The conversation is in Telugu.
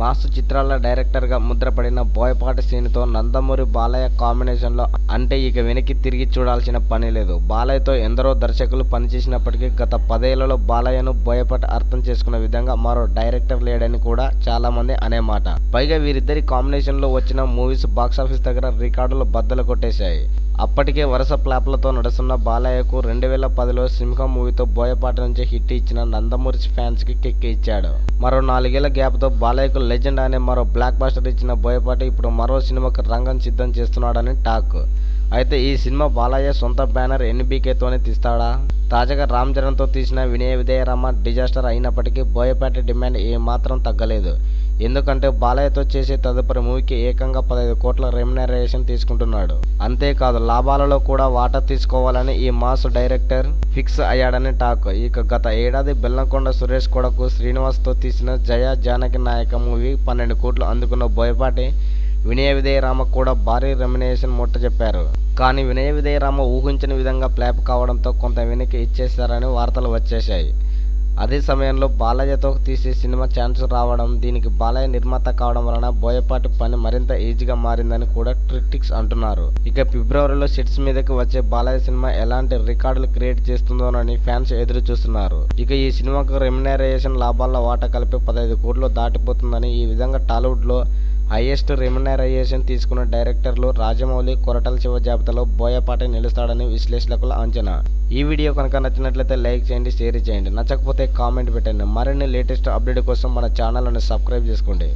మాస్ చిత్రాల డైరెక్టర్గా ముద్రపడిన బోయపాటి శ్రీనితో నందమూరి బాలయ్య కాంబినేషన్లో అంటే ఇక వెనక్కి తిరిగి చూడాల్సిన పని లేదు. బాలయ్యతో ఎందరో దర్శకులు పనిచేసినప్పటికీ గత పదేళ్ళలో బాలయ్యను బోయపాటి అర్థం చేసుకున్న విధంగా మరో డైరెక్టర్ లేడని కూడా చాలామంది అనే మాట. పైగా వీరిద్దరి కాంబినేషన్లో వచ్చిన మూవీస్ బాక్సాఫీస్ దగ్గర రికార్డులు బద్దలు కొట్టేశాయి. అప్పటికే వరుస ప్లాప్లతో నడుస్తున్న బాలయ్యకు రెండు వేల పదిలో సింహం మూవీతో బోయపాటి నుంచి హిట్ ఇచ్చిన నందమూరి ఫ్యాన్స్కి కిక్ ఇచ్చాడు. మరో నాలుగేళ్ళ గ్యాప్తో బాలయ్యకు లెజెండ్ అనే మరో బ్లాక్ బాస్టర్ ఇచ్చిన బోయపాటి ఇప్పుడు మరో సినిమాకు రంగం సిద్ధం చేస్తున్నాడని టాక్. అయితే ఈ సినిమా బాలయ్య సొంత బ్యానర్ ఎన్బీకేతోనే తీస్తాడా? తాజాగా రామ్ చరణ్తో తీసిన వినయ విధేయరామ డిజాస్టర్ అయినప్పటికీ బోయపాటి డిమాండ్ ఏమాత్రం తగ్గలేదు. ఎందుకంటే బాలయ్యతో చేసే తదుపరి మూవీకి ఏకంగా పదహైదు కోట్ల రెమ్యునరేషన్ తీసుకుంటున్నాడు. అంతేకాదు లాభాలలో కూడా వాటా తీసుకోవాలని ఈ మాస్ డైరెక్టర్ ఫిక్స్ అయ్యాడని టాక్. ఇక గత ఏడాది బెల్లంకొండ సురేష్ కొడకు శ్రీనివాస్తో తీసిన జయ జానకి నాయక మూవీ పన్నెండు కోట్లు అందుకున్న బోయపాటి వినయ విధేయరామ కూడా భారీ రెమ్యునేషన్ ముట్ట చెప్పారు. కానీ వినయ విధేయరామ ఊహించిన విధంగా ప్లాప్ కావడంతో కొంత వెనక్కి ఇచ్చేశారని వార్తలు వచ్చేశాయి. అదే సమయంలో బాలయ్యతో తీసే సినిమా ఛాన్స్ రావడం దీనికి బాలయ్య నిర్మాత కావడం వలన బోయపాటి పని మరింత ఈజీగా మారిందని కూడా క్రిటిక్స్ అంటున్నారు. ఇక ఫిబ్రవరిలో సెట్స్ మీదకి వచ్చే బాలయ్య సినిమా ఎలాంటి రికార్డులు క్రియేట్ చేస్తుందోనని ఫ్యాన్స్ ఎదురు చూస్తున్నారు. ఇక ఈ సినిమాకు రెమ్యునరేషన్ లాభాల వాటా కలిపి పదహైదు కోట్లు దాటిపోతుందని ఈ విధంగా టాలీవుడ్లో హైయెస్ట్ రెమ్యునరైజేషన్ తీసుకున్న డైరెక్టర్లు రాజమౌళి కొరటల శివ జాబితాలో బోయపాటి నిలుస్తాడని విశ్లేషకుల అంచనా. ఈ వీడియో కనుక నచ్చినట్లయితే లైక్ చేయండి షేర్ చేయండి. నచ్చకపోతే కామెంట్ పెట్టండి. మరిన్ని లేటెస్ట్ అప్డేట్ కోసం మన ఛానల్ను సబ్స్క్రైబ్ చేసుకోండి.